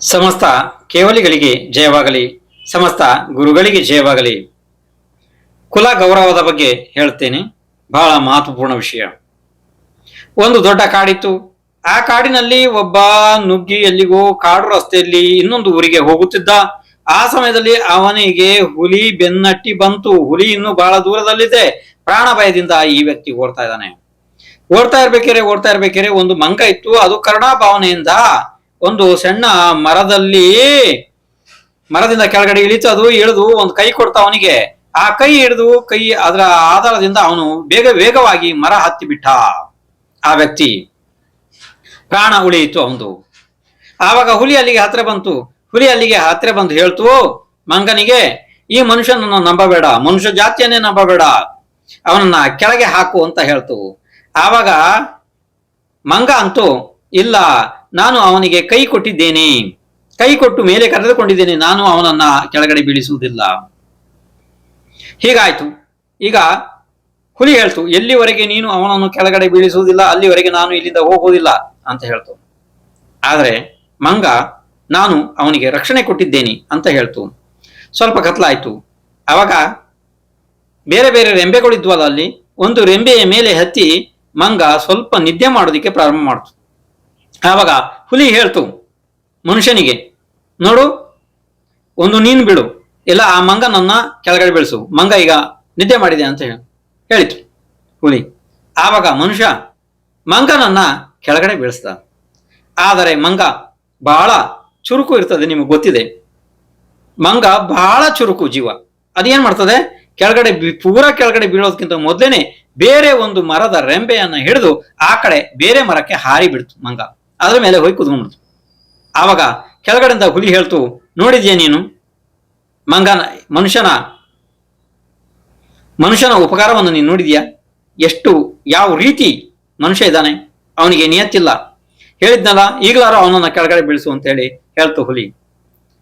ಸಮಸ್ತ ಕೇವಲಿಗಳಿಗೆ ಜಯವಾಗಲಿ, ಸಮಸ್ತ ಗುರುಗಳಿಗೆ ಜಯವಾಗಲಿ. ಕುಲ ಗೌರವದ ಬಗ್ಗೆ ಹೇಳ್ತೇನೆ. ಬಹಳ ಮಹತ್ವಪೂರ್ಣ ವಿಷಯ. ಒಂದು ದೊಡ್ಡ ಕಾಡಿತ್ತು. ಆ ಕಾಡಿನಲ್ಲಿ ಒಬ್ಬ ನುಗ್ಗಿ ಎಲ್ಲಿಗೋ ಕಾಡು ರಸ್ತೆಯಲ್ಲಿ ಇನ್ನೊಂದು ಊರಿಗೆ ಹೋಗುತ್ತಿದ್ದ. ಆ ಸಮಯದಲ್ಲಿ ಅವನಿಗೆ ಹುಲಿ ಬೆನ್ನಟ್ಟಿ ಬಂತು. ಹುಲಿ ಇನ್ನು ಬಹಳ ದೂರದಲ್ಲಿದೆ. ಪ್ರಾಣ ಭಯದಿಂದ ಈ ವ್ಯಕ್ತಿ ಓಡ್ತಾ ಇದ್ದಾನೆ. ಓಡ್ತಾ ಇರ್ಬೇಕಾರೆ ಓಡ್ತಾ ಇರ್ಬೇಕಾರೆ, ಒಂದು ಮಂಗ ಇತ್ತು. ಅದು ಕರುಣಾ ಭಾವನೆಯಿಂದ ಒಂದು ಸಣ್ಣ ಮರದಲ್ಲಿ, ಮರದಿಂದ ಕೆಳಗಡೆ ಇಳಿತು, ಅದು ಇಳಿದು ಒಂದು ಕೈ ಕೊಡ್ತಾ ಅವನಿಗೆ. ಆ ಕೈ ಹಿಡಿದು ಕೈ ಅದರ ಆಧಾರದಿಂದ ಅವನು ಬೇಗ ವೇಗವಾಗಿ ಮರ ಹತ್ತಿ ಬಿಟ್ಟ ಆ ವ್ಯಕ್ತಿ. ಪ್ರಾಣ ಉಳಿಯಿತು ಅವನು ಆವಾಗ ಹುಲಿ ಅಲ್ಲಿಗೆ ಹತ್ರ ಬಂತು. ಹುಲಿ ಅಲ್ಲಿಗೆ ಹತ್ರ ಬಂದು ಹೇಳ್ತು, ಮಂಗನಿಗೆ, ಈ ಮನುಷ್ಯನನ್ನು ನಂಬಬೇಡ. ಮನುಷ್ಯ ಜಾತಿಯನ್ನೇ ನಂಬಬೇಡ. ಅವನನ್ನ ಕೆಳಗೆ ಹಾಕು ಅಂತ ಹೇಳ್ತು. ಆವಾಗ ಮಂಗ ಅಂತೂ, ಇಲ್ಲ, ನಾನು ಅವನಿಗೆ ಕೈ ಕೊಟ್ಟಿದ್ದೇನೆ. ಕೈ ಕೊಟ್ಟು ಮೇಲೆ ಕರೆದುಕೊಂಡಿದ್ದೇನೆ, ನಾನು ಅವನನ್ನ ಕೆಳಗಡೆ ಬೀಳಿಸುವುದಿಲ್ಲ. ಹೀಗಾಯ್ತು. ಈಗ ಹುಲಿ ಹೇಳ್ತು, ಎಲ್ಲಿವರೆಗೆ ನೀನು ಅವನನ್ನು ಕೆಳಗಡೆ ಬೀಳಿಸುವುದಿಲ್ಲ, ಅಲ್ಲಿವರೆಗೆ ನಾನು ಇಲ್ಲಿಂದ ಹೋಗುವುದಿಲ್ಲ ಅಂತ ಹೇಳ್ತು. ಆದರೆ ಮಂಗ, ನಾನು ಅವನಿಗೆ ರಕ್ಷಣೆ ಕೊಟ್ಟಿದ್ದೇನೆ ಅಂತ ಹೇಳ್ತು. ಸ್ವಲ್ಪ ಕತ್ಲಾಯ್ತು. ಅವಾಗ ಬೇರೆ ಬೇರೆ ರೆಂಬೆಗಳಿದ್ವಲ್ಲ ಅಲ್ಲಿ, ಒಂದು ರೆಂಬೆಯ ಮೇಲೆ ಹತ್ತಿ ಮಂಗ ಸ್ವಲ್ಪ ನಿದ್ದೆ ಮಾಡೋದಕ್ಕೆ ಪ್ರಾರಂಭ ಮಾಡ್ತು. ಆವಾಗ ಹುಲಿ ಹೇಳ್ತು, ಮನುಷ್ಯನಿಗೆ, ನೋಡು, ಒಂದು ನೀನು ಬಿಡು. ಇಲ್ಲ, ಆ ಮಂಗನನ್ನ ಕೆಳಗಡೆ ಬೆಳೆಸು. ಮಂಗ ಈಗ ನಿದ್ದೆ ಮಾಡಿದೆ ಅಂತ ಹೇಳಿ ಹೇಳಿತು ಹುಲಿ. ಆವಾಗ ಮನುಷ್ಯ ಮಂಗನನ್ನ ಕೆಳಗಡೆ ಬೆಳೆಸ್ದ. ಆದರೆ ಮಂಗ ಬಹಳ ಚುರುಕು ಇರ್ತದೆ ನಿಮಗೆ ಗೊತ್ತಿದೆ. ಮಂಗ ಬಹಳ ಚುರುಕು ಜೀವ. ಅದೇನ್ ಮಾಡ್ತದೆ? ಕೆಳಗಡೆ ಪೂರಾ ಕೆಳಗಡೆ ಬೀಳೋದಕ್ಕಿಂತ ಮೊದಲೇನೆ ಬೇರೆ ಒಂದು ಮರದ ರೆಂಬೆಯನ್ನು ಹಿಡಿದು ಆ ಕಡೆ ಬೇರೆ ಮರಕ್ಕೆ ಹಾರಿ ಬಿಡ್ತು ಮಂಗ. ಅದ್ರ ಮೇಲೆ ಹೋಗಿ ಕುದ್ಕೊಂಡ್ಬಿಡ್ತು ಆವಾಗ ಕೆಳಗಡೆಯಿಂದ ಹುಲಿ ಹೇಳ್ತು, ನೋಡಿದ್ಯಾ ನೀನು? ಮಂಗನ, ಮನುಷ್ಯನ ಮನುಷ್ಯನ ಉಪಕಾರವನ್ನು ನೀನು ನೋಡಿದ್ಯಾ? ಎಷ್ಟು, ಯಾವ ರೀತಿ ಮನುಷ್ಯ ಇದ್ದಾನೆ? ಅವನಿಗೆ ನಿಯತ್ತಿಲ್ಲ. ಹೇಳಿದ್ನಲ್ಲ, ಈಗಲಾರು ಅವನನ್ನ ಕೆಳಗಡೆ ಬೀಳಿಸು ಅಂತ ಹೇಳಿ ಹೇಳ್ತು ಹುಲಿ.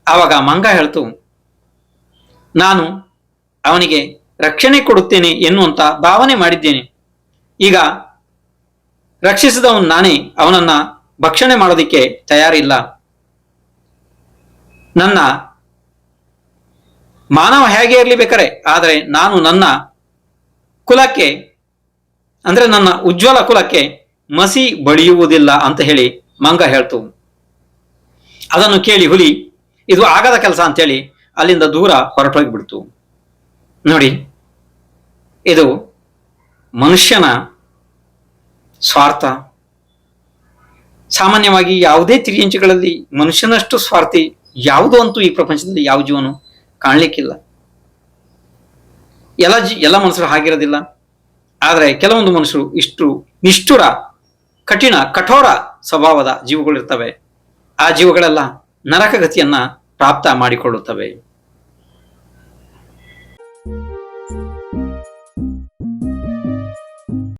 ಆವಾಗ ಮಂಗ ಹೇಳ್ತು, ನಾನು ಅವನಿಗೆ ರಕ್ಷಣೆ ಕೊಡುತ್ತೇನೆ ಎನ್ನುವಂತ ಭಾವನೆ ಮಾಡಿದ್ದೇನೆ. ಈಗ ರಕ್ಷಿಸಿದವನು ನಾನೇ, ಅವನನ್ನ ಭಕ್ಷಣೆ ಮಾಡೋದಿಕ್ಕೆ ತಯಾರಿಲ್ಲ. ನನ್ನ ಮಾನವ ಹೇಗೆ ಇರಲಿ ಬೇಕಾರೆ, ಆದರೆ ನಾನು ನನ್ನ ಕುಲಕ್ಕೆ, ಅಂದ್ರೆ ನನ್ನ ಉಜ್ವಲ ಕುಲಕ್ಕೆ ಮಸಿ ಬಳಿಯುವುದಿಲ್ಲ ಅಂತ ಹೇಳಿ ಮಂಗ ಹೇಳ್ತು. ಅದನ್ನು ಕೇಳಿ ಹುಲಿ, ಇದು ಆಗದ ಕೆಲಸ ಅಂತೇಳಿ ಅಲ್ಲಿಂದ ದೂರ ಹೊರಟೋಗ್ಬಿಡ್ತು. ನೋಡಿ ಇದು ಮನುಷ್ಯನ ಸ್ವಾರ್ಥ. ಸಾಮಾನ್ಯವಾಗಿ ಯಾವುದೇ ತಿರಿಯಂಚುಗಳಲ್ಲಿ ಮನುಷ್ಯನಷ್ಟು ಸ್ವಾರ್ಥಿ ಯಾವುದು ಅಂತೂ ಈ ಪ್ರಪಂಚದಲ್ಲಿ ಯಾವ ಜೀವನು ಕಾಣಲಿಕ್ಕಿಲ್ಲ. ಎಲ್ಲ ಜಿ, ಎಲ್ಲ ಮನುಷ್ಯರು ಹಾಗಿರೋದಿಲ್ಲ. ಆದರೆ ಕೆಲವೊಂದು ಮನುಷ್ಯರು ಇಷ್ಟು ನಿಷ್ಠುರ, ಕಠಿಣ, ಕಠೋರ ಸ್ವಭಾವದ ಜೀವಗಳಿರ್ತವೆ. ಆ ಜೀವಗಳೆಲ್ಲ ನರಕಗತಿಯನ್ನ ಪ್ರಾಪ್ತ ಮಾಡಿಕೊಳ್ಳುತ್ತವೆ.